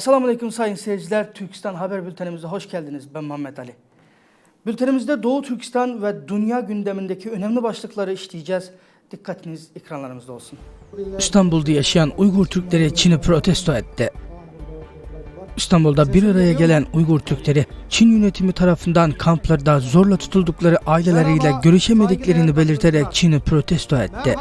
Esselamu Aleyküm sayın seyirciler. Türkistan Haber Bültenimize hoş geldiniz. Ben Muhammed Ali. Bültenimizde Doğu Türkistan ve dünya gündemindeki önemli başlıkları işleyeceğiz. Dikkatiniz ekranlarımızda olsun. İstanbul'da yaşayan Uygur Türkleri Çin'i protesto etti. İstanbul'da bir araya gelen Uygur Türkleri, Çin yönetimi tarafından kamplarda zorla tutuldukları aileleriyle görüşemediklerini belirterek Çin'i protesto etti.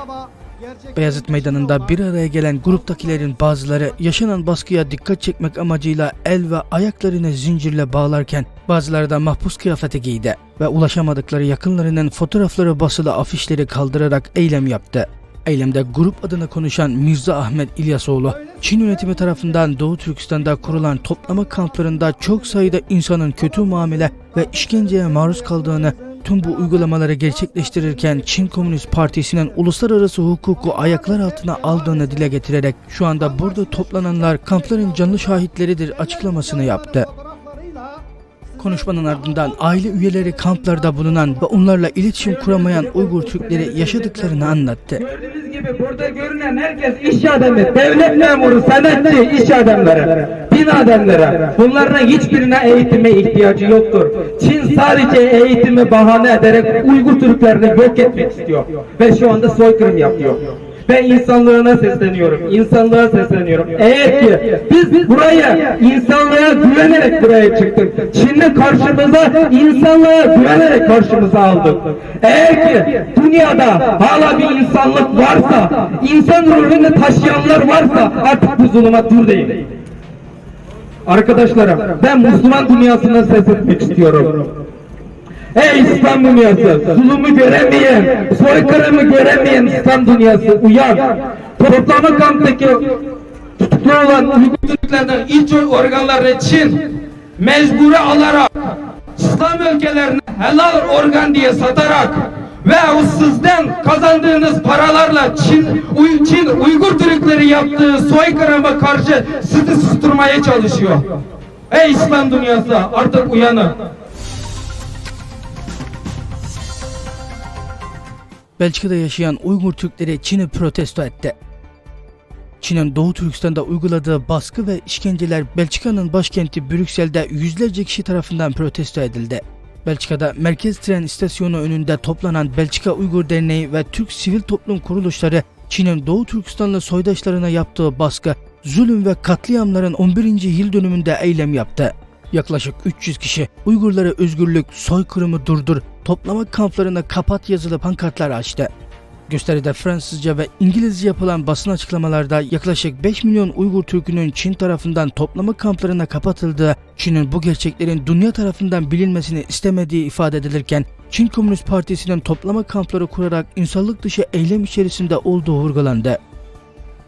Beyazıt Meydanı'nda bir araya gelen gruptakilerin bazıları yaşanan baskıya dikkat çekmek amacıyla el ve ayaklarını zincirle bağlarken bazıları da mahpus kıyafeti giydi ve ulaşamadıkları yakınlarının fotoğrafları basılı afişleri kaldırarak eylem yaptı. Eylemde grup adına konuşan Mirza Ahmet İlyasoğlu, Çin yönetimi tarafından Doğu Türkistan'da kurulan toplama kamplarında çok sayıda insanın kötü muamele ve işkenceye maruz kaldığını Tüm bu uygulamaları gerçekleştirirken Çin Komünist Partisi'nin uluslararası hukuku ayaklar altına aldığını dile getirerek şu anda burada toplananlar kampların canlı şahitleridir açıklamasını yaptı. Konuşmanın ardından aile üyeleri kamplarda bulunan ve onlarla iletişim kuramayan Uygur Türkleri yaşadıklarını anlattı. Gibi burada görünen herkes iş adamı, devlet memuru, sanatçı, iş adamları, din adamları. Bunların hiçbirine eğitime ihtiyacı yoktur. Çin sadece eğitimi bahane ederek Uygur Türklerini yok etmek istiyor. Ve şu anda soykırım yapıyor. Ben insanlığına sesleniyorum, insanlığa sesleniyorum. Eğer ki biz buraya insanlığa güvenerek buraya çıktık. Çin'le karşımıza insanlığa güvenerek karşımıza aldık. Eğer ki dünyada hala bir insanlık varsa, insan ruhunu taşıyanlar varsa artık bu zulümat dur değil. Arkadaşlarım ben Müslüman dünyasına ses etmek istiyorum. Ey İslam dünyası, zulümü göremeyen, soykırımı göremeyen İslam dünyası uyan. Toplama kamptaki tutuklu olan Uygur Türklerden iç organları Çin mecburi alarak İslam ülkelerine helal organ diye satarak ve sizden kazandığınız paralarla Çin, Uy- Çin Uygur Türkleri yaptığı soykırıma karşı sizi susturmaya çalışıyor. Ey İslam dünyası artık uyanın. Belçika'da yaşayan Uygur Türkleri Çin'i protesto etti. Çin'in Doğu Türkistan'da uyguladığı baskı ve işkenceler Belçika'nın başkenti Brüksel'de yüzlerce kişi tarafından protesto edildi. Belçika'da merkez tren istasyonu önünde toplanan Belçika Uygur Derneği ve Türk sivil toplum kuruluşları Çin'in Doğu Türkistanlı soydaşlarına yaptığı baskı, zulüm ve katliamların 11. yıl dönümünde eylem yaptı. Yaklaşık 300 kişi Uygurlara özgürlük, soykırımı durdur, toplama kamplarına kapat yazılı pankartlar açtı. Gösteride Fransızca ve İngilizce yapılan basın açıklamalarda yaklaşık 5 milyon Uygur Türk'ünün Çin tarafından toplama kamplarına kapatıldığı, Çin'in bu gerçeklerin dünya tarafından bilinmesini istemediği ifade edilirken, Çin Komünist Partisi'nin toplama kampları kurarak insanlık dışı eylem içerisinde olduğu vurgulandı.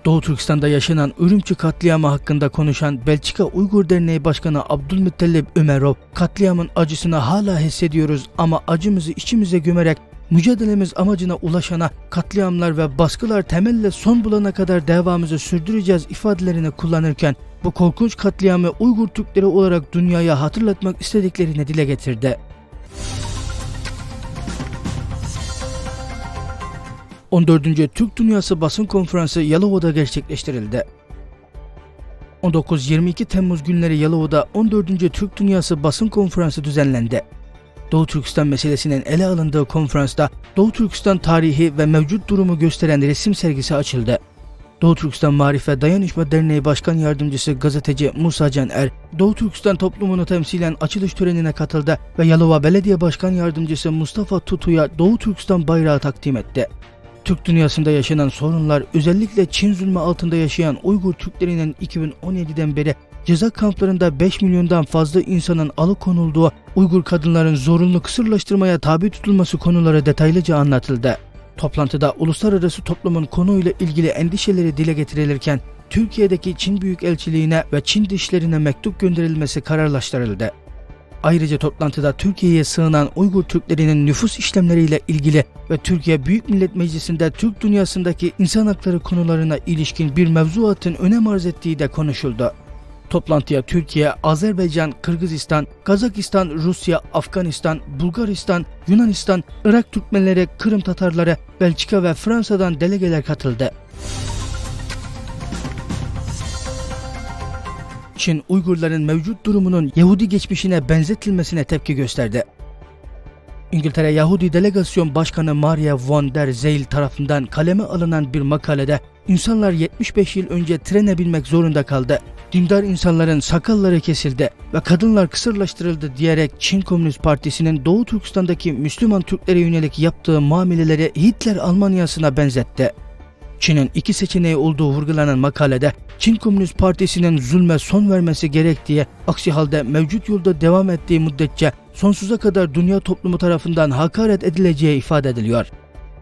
Doğu Türkistan'da yaşanan Ürümçi katliamı hakkında konuşan Belçika Uygur Derneği Başkanı Abdülmuttalip Ömerov, katliamın acısını hala hissediyoruz ama acımızı içimize gömerek mücadelemiz amacına ulaşana katliamlar ve baskılar temelle son bulana kadar devamımızı sürdüreceğiz ifadelerini kullanırken bu korkunç katliamı Uygur Türkleri olarak dünyaya hatırlatmak istediklerini dile getirdi. 14. Türk Dünyası Basın Konferansı Yalova'da gerçekleştirildi. 19-22 Temmuz günleri Yalova'da 14. Türk Dünyası Basın Konferansı düzenlendi. Doğu Türkistan meselesinin ele alındığı konferansta Doğu Türkistan tarihi ve mevcut durumu gösteren resim sergisi açıldı. Doğu Türkistan Marif ve Dayanışma Derneği Başkan Yardımcısı gazeteci Musa Can Er, Doğu Türkistan toplumunu temsilen açılış törenine katıldı ve Yalova Belediye Başkan Yardımcısı Mustafa Tutu'ya Doğu Türkistan bayrağı takdim etti. Türk dünyasında yaşanan sorunlar özellikle Çin zulmü altında yaşayan Uygur Türklerinin 2017'den beri ceza kamplarında 5 milyondan fazla insanın alıkonulduğu, Uygur kadınların zorunlu kısırlaştırmaya tabi tutulması konuları detaylıca anlatıldı. Toplantıda uluslararası toplumun konuyla ilgili endişeleri dile getirilirken Türkiye'deki Çin Büyükelçiliğine ve Çin dişlerine mektup gönderilmesi kararlaştırıldı. Ayrıca toplantıda Türkiye'ye sığınan Uygur Türklerinin nüfus işlemleriyle ilgili ve Türkiye Büyük Millet Meclisi'nde Türk dünyasındaki insan hakları konularına ilişkin bir mevzuatın önem arz ettiği de konuşuldu. Toplantıya Türkiye, Azerbaycan, Kırgızistan, Kazakistan, Rusya, Afganistan, Bulgaristan, Yunanistan, Irak Türkmenleri, Kırım Tatarları, Belçika ve Fransa'dan delegeler katıldı. Çin, Uygurların mevcut durumunun Yahudi geçmişine benzetilmesine tepki gösterdi. İngiltere Yahudi Delegasyon Başkanı Maria von der Zeil tarafından kaleme alınan bir makalede insanlar 75 yıl önce trene binmek zorunda kaldı. Dindar insanların sakalları kesildi ve kadınlar kısırlaştırıldı diyerek Çin Komünist Partisi'nin Doğu Türkistan'daki Müslüman Türklere yönelik yaptığı muameleleri Hitler Almanyası'na benzetti. Çin'in iki seçeneği olduğu vurgulanan makalede Çin Komünist Partisi'nin zulme son vermesi gerektiği, aksi halde mevcut yolda devam ettiği müddetçe sonsuza kadar dünya toplumu tarafından hakaret edileceği ifade ediliyor.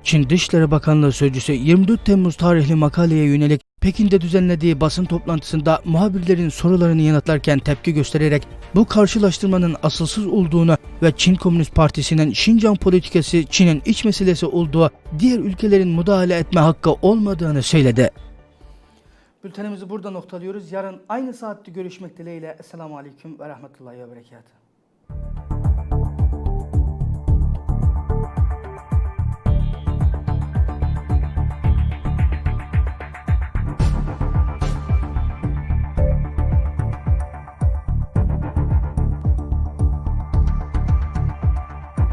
Çin Dışişleri Bakanlığı Sözcüsü 24 Temmuz tarihli makaleye yönelik Pekin'de düzenlediği basın toplantısında muhabirlerin sorularını yanıtlarken tepki göstererek bu karşılaştırmanın asılsız olduğunu ve Çin Komünist Partisi'nin Şincan politikası Çin'in iç meselesi olduğu diğer ülkelerin müdahale etme hakkı olmadığını söyledi. Bültenimizi burada noktalıyoruz. Yarın aynı saatte görüşmek dileğiyle. Esselamu Aleyküm ve Rahmetullahi ve Berekatuhu.